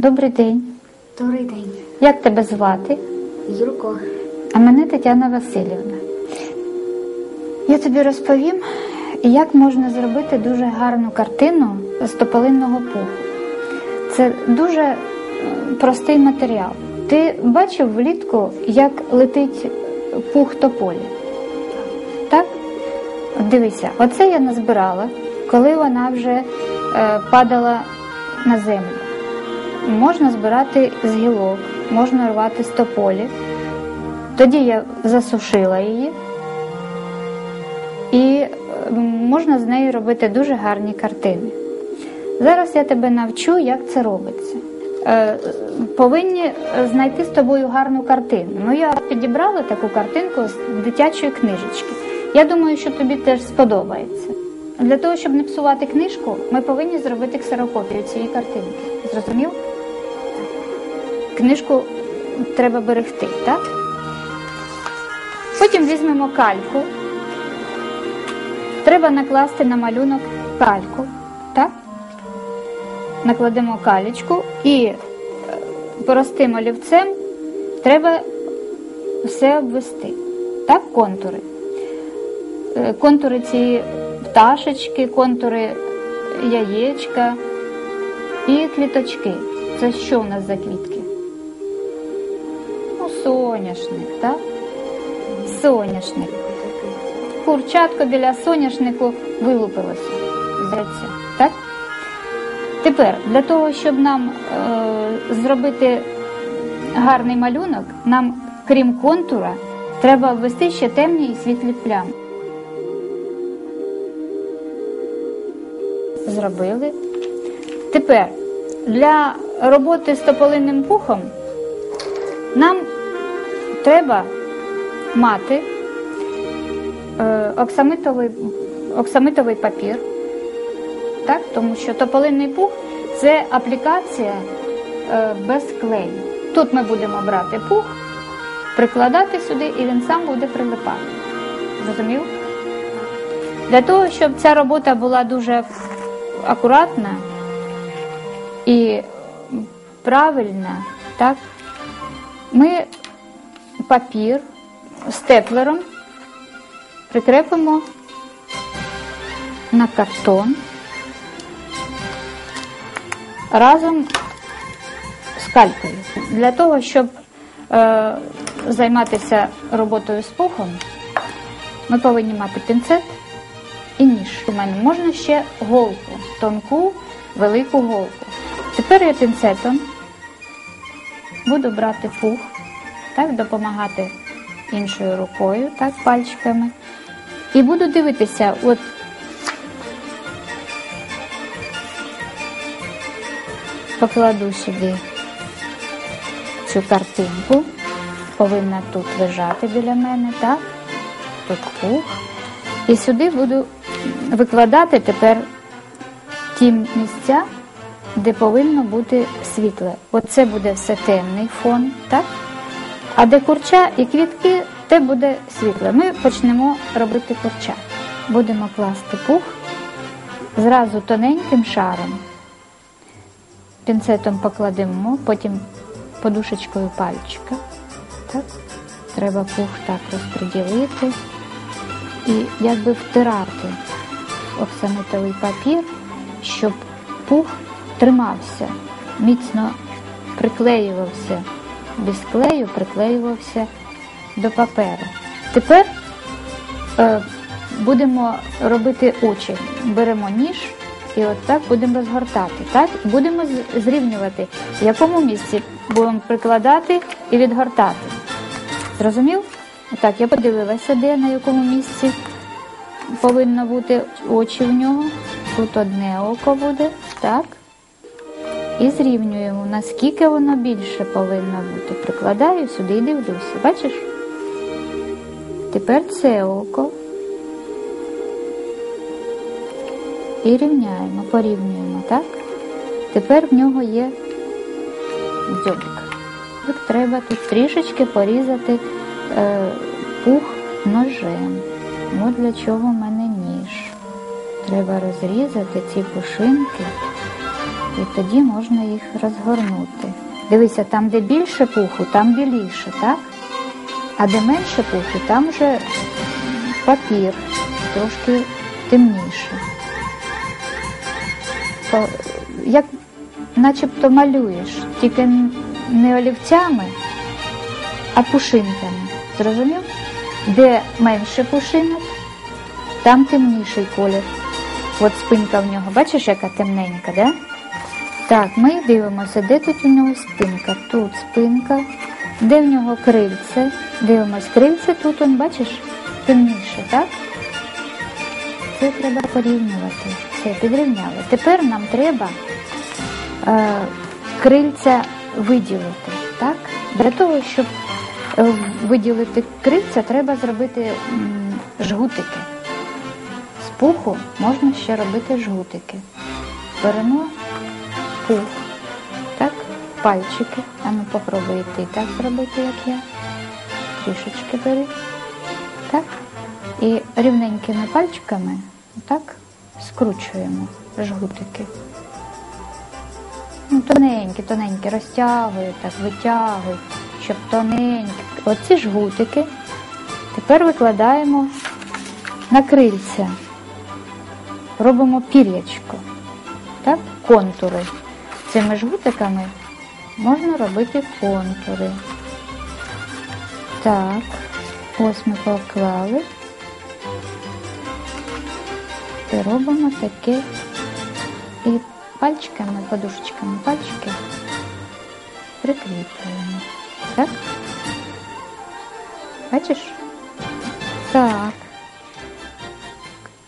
Добрий день. Добрий день. Як тебе звати? Юрко. А мене Тетяна Васильівна. Я тобі розповім, як можна зробити дуже гарну картину з тополинного пуху. Це дуже простий матеріал. Ти бачив влітку, як летить пух тополі? Так? Дивися, оце я назбирала, коли вона вже е, падала на землю. Можна збирати з гілок, можна рвати з тополі. Тоді я засушила її, і е, можна з нею робити дуже гарні картини. Зараз я тебе навчу, як це робиться. Е, Повинні знайти з тобою гарну картину. Ну, я підібрала таку картинку з дитячої книжечки. Я думаю, що тобі теж сподобається. Для того, щоб не псувати книжку, ми повинні зробити ксерокопію цієї картинки. Зрозумів? Книжку треба берегти, так? Потім візьмемо кальку. Треба накласти на малюнок кальку. Так? Накладемо калічку і е, простим олівцем треба все обвести. Так, контури. Е, Контури цієї пташечки, контури яєчка і квіточки. Це що у нас за квітки? Соняшник, так? Соняшник. Курчатко біля соняшнику вилупилося. Здається, так? Тепер, для того, щоб нам е, зробити гарний малюнок, нам, крім контура, треба ввести ще темні і світлі плями. Зробили. Тепер для роботи з тополинним пухом нам треба мати е, оксамитовий, оксамитовий папір, так? тому що тополинний пух це аплікація е, без клею. Тут ми будемо брати пух, прикладати сюди, і він сам буде прилипати. Зрозумів? Для того, щоб ця робота була дуже акуратна і правильна, так, ми папір степлером прикрепимо на картон разом з калькою. Для того, щоб е, займатися роботою з пухом, ми повинні мати пінцет і ніж. У мене можна ще голку, тонку, велику голку. Тепер я пінцетом буду брати пух, так, допомагати іншою рукою, так, пальчиками. І буду дивитися, от покладу сюди цю картинку, повинна тут лежати біля мене, так? Тут пух. І сюди буду викладати тепер ті місця, де повинно бути світле. Оце буде все темний фон, так? А де курча і квітки, те буде світле. Ми почнемо робити курча. Будемо класти пух зразу тоненьким шаром. Пінцетом покладемо, потім подушечкою пальчика. Так? Треба пух так розподілити і якби втирати оксамитовий папір, щоб пух тримався, міцно приклеювався, без клею приклеювався до паперу. Тепер е, будемо робити очі. Беремо ніж і от так будемо розгортати. Так? Будемо зрівнювати, в якому місці будемо прикладати і відгортати. Зрозумів? Так, я подивилася, де на якому місці повинно бути очі в нього. Тут одне око буде, так. І зрівнюємо, наскільки воно більше повинно бути. Прикладаю сюди і дивлюся. Бачиш? Тепер це око. І рівняємо, порівнюємо, так? Тепер в нього є дзьобик. От треба тут трішечки порізати е, пух ножем. От для чого в мене ніж. Треба розрізати ці пушинки І тоді можна їх розгорнути. Дивися, там, де більше пуху, там біліше, так? А де менше пуху, там вже папір трошки темніше. Як начебто малюєш, тільки не олівцями, а пушинками. Зрозумів? Де менше пушинок, там темніший колір. От спинка в нього, бачиш, яка темненька, да? Так, ми дивимося, де тут у нього спинка. Тут спинка, де в нього крильце. Дивимось, крильце тут, он, бачиш, темніше, так? Це треба порівнювати. Все, підрівняли. Тепер нам треба е, крильця виділити. Так? Для того, щоб е, виділити крильця, треба зробити м, жгутики. З пуху можна ще робити жгутики. Беремо пух, так, пальчики. А ну попробуй ти так зробити, як я. Трішечки бери. Так. І рівненькими пальчиками так скручуємо жгутики. Ну, тоненькі, тоненькі, розтягують, так, витягують, щоб тоненькі. Оці жгутики тепер викладаємо на крильця. Робимо пір'ячко, так, контури. Цими жгутиками можна робити контури. Так, ось ми поклали. І робимо таке і пальчиками, подушечками пальчики прикріплюємо. Так? Бачиш? Так.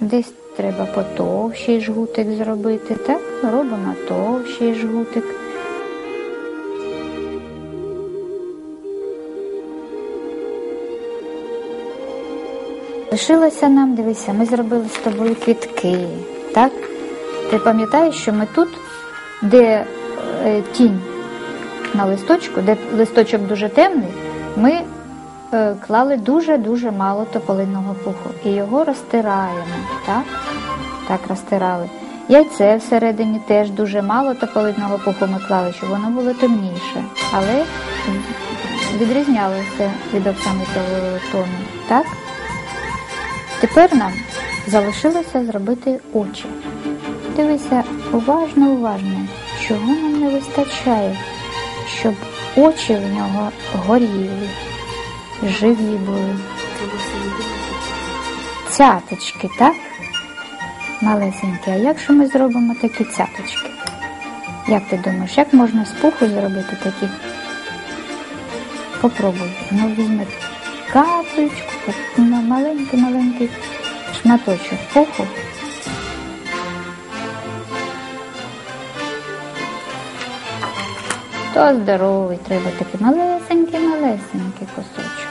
Десь треба потовщий жгутик зробити, так? Робимо товщий жгутик. Лишилося нам, дивися, ми зробили з тобою квітки, так? Ти пам'ятаєш, що ми тут, де е, тінь на листочку, де листочок дуже темний, ми клали дуже-дуже мало тополиного пуху і його розтираємо, так? Так розтирали. Яйце всередині теж дуже мало тополиного пуху ми клали, щоб воно було темніше, але відрізнялося від оксамитового тону, так? Тепер нам залишилося зробити очі. Дивися уважно, уважно, чого нам не вистачає, щоб очі в нього горіли, живі були. Цяточки, так? Малесенькі. А якщо ми зробимо такі цяточки? Як ти думаєш, як можна з пуху зробити такі? Попробуй. Ну, візьми капельку, маленький-маленький шматочок пуху. То здоровий, треба такий малесенький-малесенький кусочок.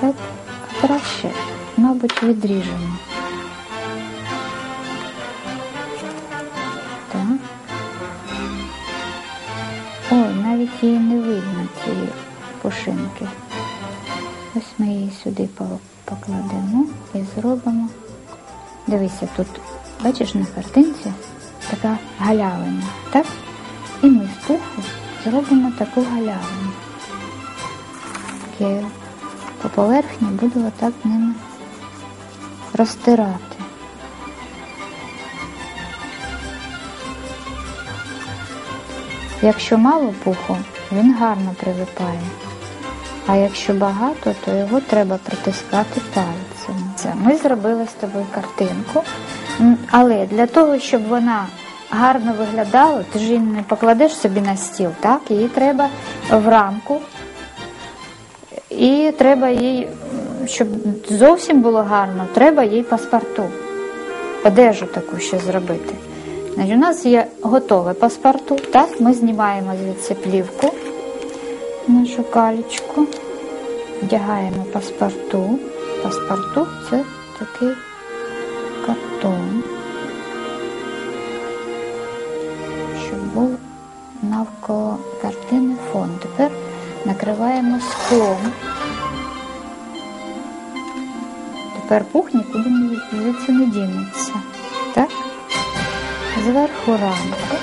Так, краще, мабуть, відріжемо. Так. Ой, навіть її не видно, цієї пушинки. Ось ми її сюди покладемо і зробимо. Дивися, тут, бачиш на картинці така галявина, так? І ми з пуху зробимо таку галявину. Таке по поверхні буду отак ними розтирати. Якщо мало пуху, він гарно прилипає. А якщо багато, то його треба притискати пальцем. Це ми зробили з тобою картинку. Але для того, щоб вона гарно виглядала, ти ж її не покладеш собі на стіл, так? Її треба в рамку. І треба їй, щоб зовсім було гарно, треба їй паспорту. Одежу таку ще зробити. У нас є готове паспорту. Так, ми знімаємо звідси плівку нашу калічку, вдягаємо паспорту. Паспорту це такий картон, щоб був навколо картини фон. Тепер накриваємо склом. Тепер пух нікуди не- звідси не дінеться. Так? Зверху рамку.